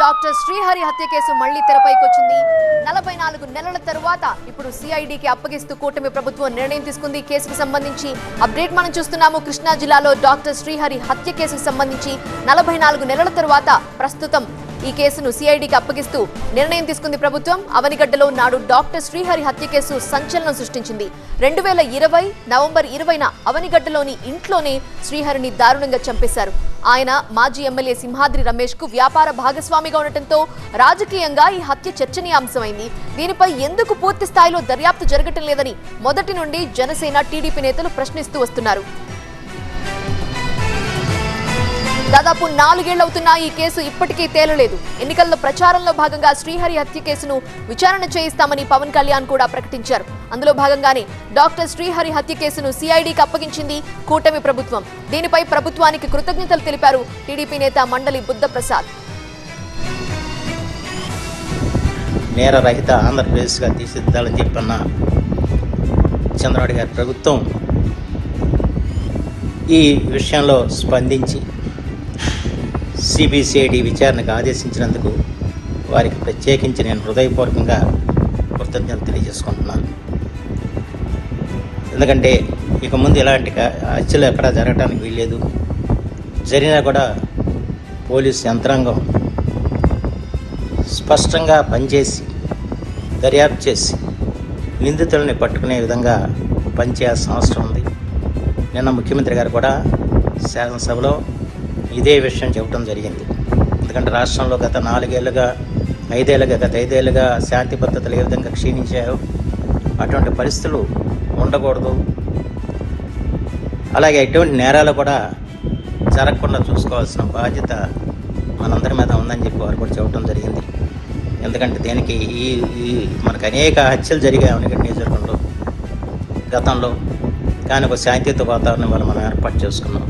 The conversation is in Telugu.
డాక్టర్ శ్రీహరి హత్య కేసు మళ్ళీ తెరపైకి వచ్చింది నలభై నాలుగు నెలల తరువాత ఇప్పుడు సిఐడికి అప్పగిస్తూ కూటమి ప్రభుత్వం నిర్ణయం తీసుకుంది. కేసుకు సంబంధించి అప్డేట్ మనం చూస్తున్నాము. కృష్ణా జిల్లాలో డాక్టర్ శ్రీహరి హత్య కేసుకు సంబంధించి నలభై నాలుగు నెలల తరువాత ప్రస్తుతం ఈ కేసును సిఐడికి అప్పగిస్తూ నిర్ణయం తీసుకుంది ప్రభుత్వం. అవనిగడ్డలో నాడు డాక్టర్ శ్రీహరి హత్య కేసు సంచలనం సృష్టించింది. రెండు వేల ఇరవై నవంబర్ ఇరవైన అవనిగడ్డలోని ఇంట్లోనే శ్రీహరిని దారుణంగా చంపేశారు. ఆయన మాజీ ఎమ్మెల్యే సింహాద్రి రమేష్కు వ్యాపార భాగస్వామిగా ఉండటంతో రాజకీయంగా ఈ హత్య చర్చనీయాంశమైంది. దీనిపై ఎందుకు పూర్తి స్థాయిలో దర్యాప్తు జరగటం లేదని మొదటి నుండి జనసేన టీడీపీ నేతలు ప్రశ్నిస్తూ వస్తున్నారు. దాదాపు నాలుగేళ్ళవుతున్నా ఈ కేసు ఇప్పటికీ తేలలేదు. ఎన్నికల్లో ప్రచారంలో భాగంగా శ్రీహరి హత్య కేసును విచారణ చేయిస్తామని పవన్ కళ్యాణ్ కూడా ప్రకటించారు. అందులో భాగంగానే డాక్టర్ శ్రీహరి హత్య కేసును సిఐడికి అప్పగించింది కూటమి ప్రభుత్వం. దీనిపై ప్రభుత్వానికి కృతజ్ఞతలు తెలిపారు టీడీపీ నేత మండలి బుద్ధప్రసాద్. నేరరహిత ఆంధ్రప్రదేశ్గా తీర్చిదిద్దాలని చెప్పన్న చంద్రబాబు గారి ప్రభుత్వం ఈ విషయంలో స్పందించి సిబిసిఐడి విచారణకు ఆదేశించినందుకు వారికి ప్రత్యేకించి నేను హృదయపూర్వకంగా కృతజ్ఞతలు తెలియజేసుకుంటున్నాను. ఎందుకంటే ఇక ముందు ఇలాంటి హత్యలు ఎక్కడా జరగడానికి వీల్లేదు. జరిగినా కూడా పోలీస్ యంత్రాంగం స్పష్టంగా పనిచేసి దర్యాప్తు చేసి నిందితులని పట్టుకునే విధంగా పనిచేయాల్సిన అవసరం ఉంది. నిన్న ముఖ్యమంత్రి గారు కూడా శాసనసభలో ఇదే విషయం చెప్పడం జరిగింది. ఎందుకంటే రాష్ట్రంలో గత నాలుగేళ్ళుగా ఐదేళ్ళుగా గత ఐదేళ్ళుగా శాంతి భద్రతలు ఏ విధంగా క్షీణించాయో అటువంటి పరిస్థితులు ఉండకూడదు. అలాగే ఎటువంటి నేరాలు కూడా జరగకుండా చూసుకోవాల్సిన బాధ్యత మనందరి మీద ఉందని చెప్పి వారు కూడా చెప్పడం జరిగింది. ఎందుకంటే దీనికి ఈ ఈ మనకు అనేక హత్యలు జరిగాయి అవన్నీ నియోజకవర్గంలో గతంలో. కానీ ఒక శాంతియుత వాతావరణం వల్ల మనం ఏర్పాటు చేసుకున్నాం.